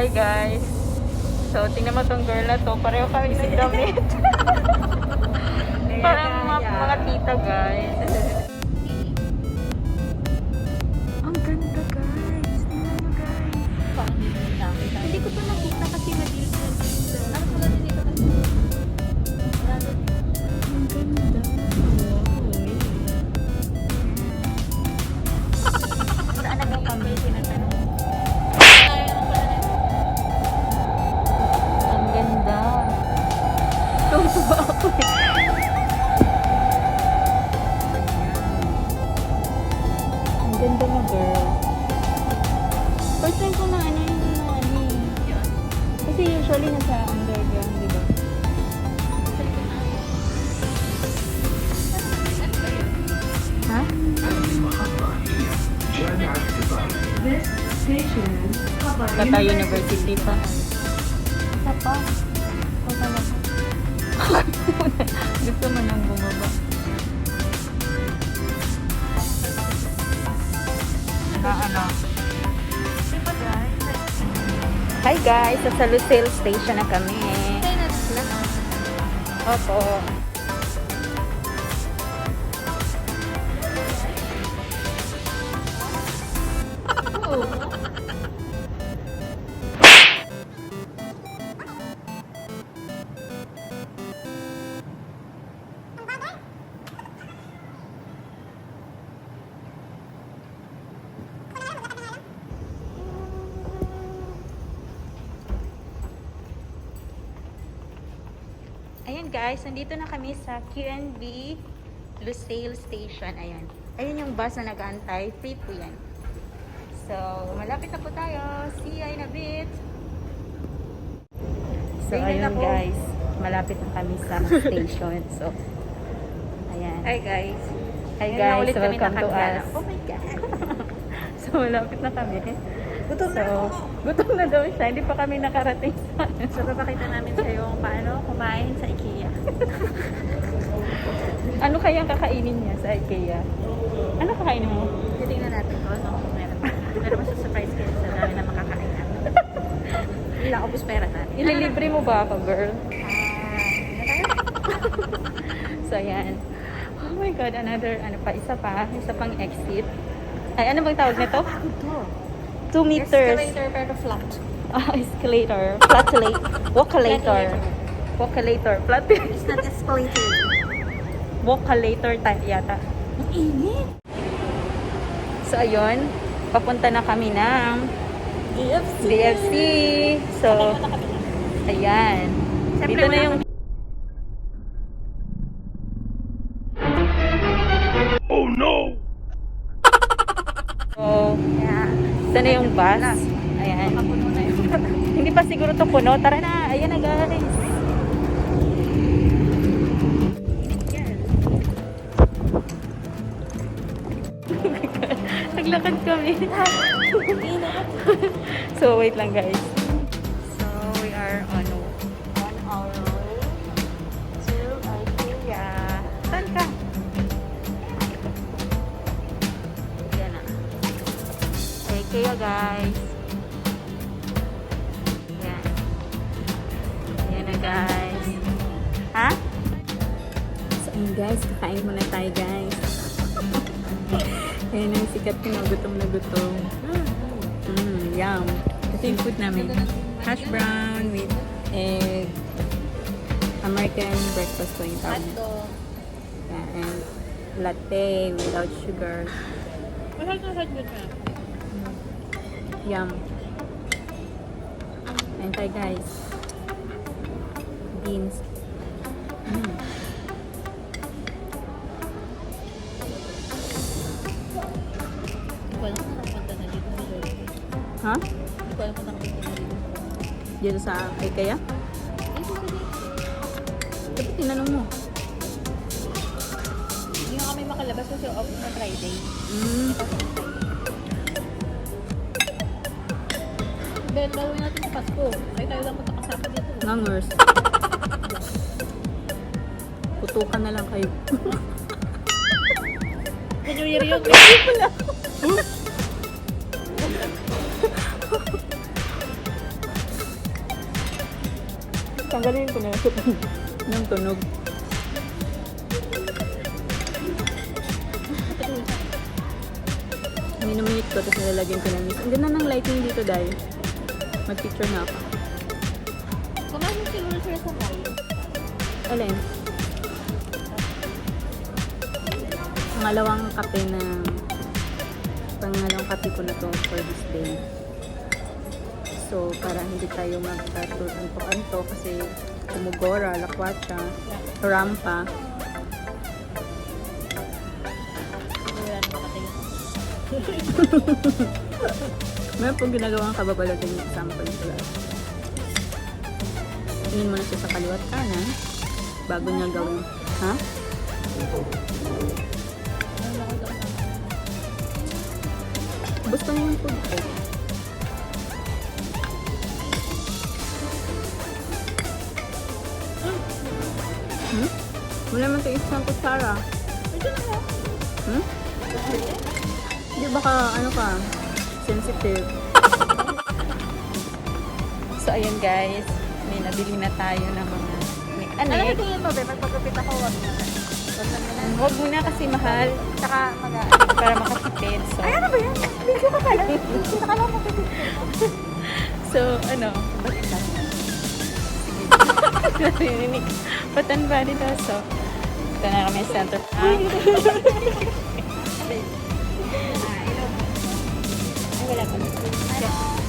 Hi guys. So, tingnan mo tong girl na to. Pareho kami si damit. Parang mga, mga tita guys. Ganda mo, girl. First time ko na ano yung ano eh. Kasi usually nasa underground, di ba? Ha? This station is Bata University pa. Isa pa. Ito talaga. Gusto mo nang bumaba. Hi guys! Sa Lucille Station na kami. Opo. Ayan guys, nandito na kami sa QNB Lucille Station. Ayan. Ayan yung bus na nag-aantay. Free po yan. So, malapit na po tayo. See you in a bit. So, Tingnan ayun guys. Malapit na kami sa station. So, ayan. Hi guys. Hi guys, welcome to us. Oh my God. so, malapit na kami. Gutom So, na ako. gutom na daw siya. Hindi pa kami nakarating sa So, papakita namin sa iyo kung paano kumain sa IKEA. Ano kaya ang kakainin niya sa IKEA? Ano kakainin mo? Titingnan natin kung ano meron. Meron mas surprise kayo sa dami na makakain natin. Wala ko pera natin. Ililibre mo ba ako, girl? Ah, So, ayan. Oh my God, another, ano pa, isa pa, isa pang exit. Ay, ano bang tawag nito? Two meters. Escalator pero flat. Ah, escalator. Flatulate. Walkalator. Walkalator. Flat. It's not escalator. Walkalator ta- yata. Ang init. So, ayun. Papunta na kami ng DFC. DFC. So, ayan. Siyempre, Dito na yung... bus. Ayan. Hindi pa siguro to puno. Tara na. Ayan na guys. Naglakad kami. so, wait lang guys. Kayo guys. Yan. Yan na guys. Ha? So, ayun guys. Kakain muna tayo guys. Ayan ang sikat ko na gutom na gutom. Mm, yum. Ito yung food namin. Hash brown with egg. American breakfast po yung tawag. Yeah, and latte without sugar. Mahal na na. Yum. And tayo guys. Beans. Mm. Na. Ha? Hindi ko alam kung nakapunta na dito. Dito sa IKEA? Dito, dito. Dapat tinanong mo. Hindi nga kami makalabas kasi off na Friday. Mm. Ben, gawin natin sa Pasko. Kayo tayo lang magkakasama dito. Ngangers. Putukan na lang kayo. New Year yun. Tanggalin ko na yung tunog. Minuminit ko, tapos nilalagyan ko ng mist. Ang ganda ng lighting dito, Day. Mag-picture na ako. Kumain siguro sila sa kayo. Alin? Pangalawang kape na pangalawang kape ko na to for this day. So, para hindi tayo magkatutuntukan-to kasi kumugora, lakwatsa, rampa. Wala na. Meron pong ginagawang kababalagan yung example ko lang. Tingin mo na siya sa kaliwat kanan bago niya gawin. Ha? Ko na yung food ko. Hmm? Wala man ito isang kutsara. Hmm? Hindi baka ano ka, sensitive. so ayun guys, may nabili na tayo ng mga ano Ano eh, yung tingin mo, be? Magpagupit ako, wag na. Wag na na. Huwag muna kasi mahal Tsaka mag para makatipid. So, Ay, ano ba yan? Video ka pala. Video ka lang so ano, bakit lang? Narinig. Patan ba dito? So, ito na kami center. Ah, Ay, wala pa.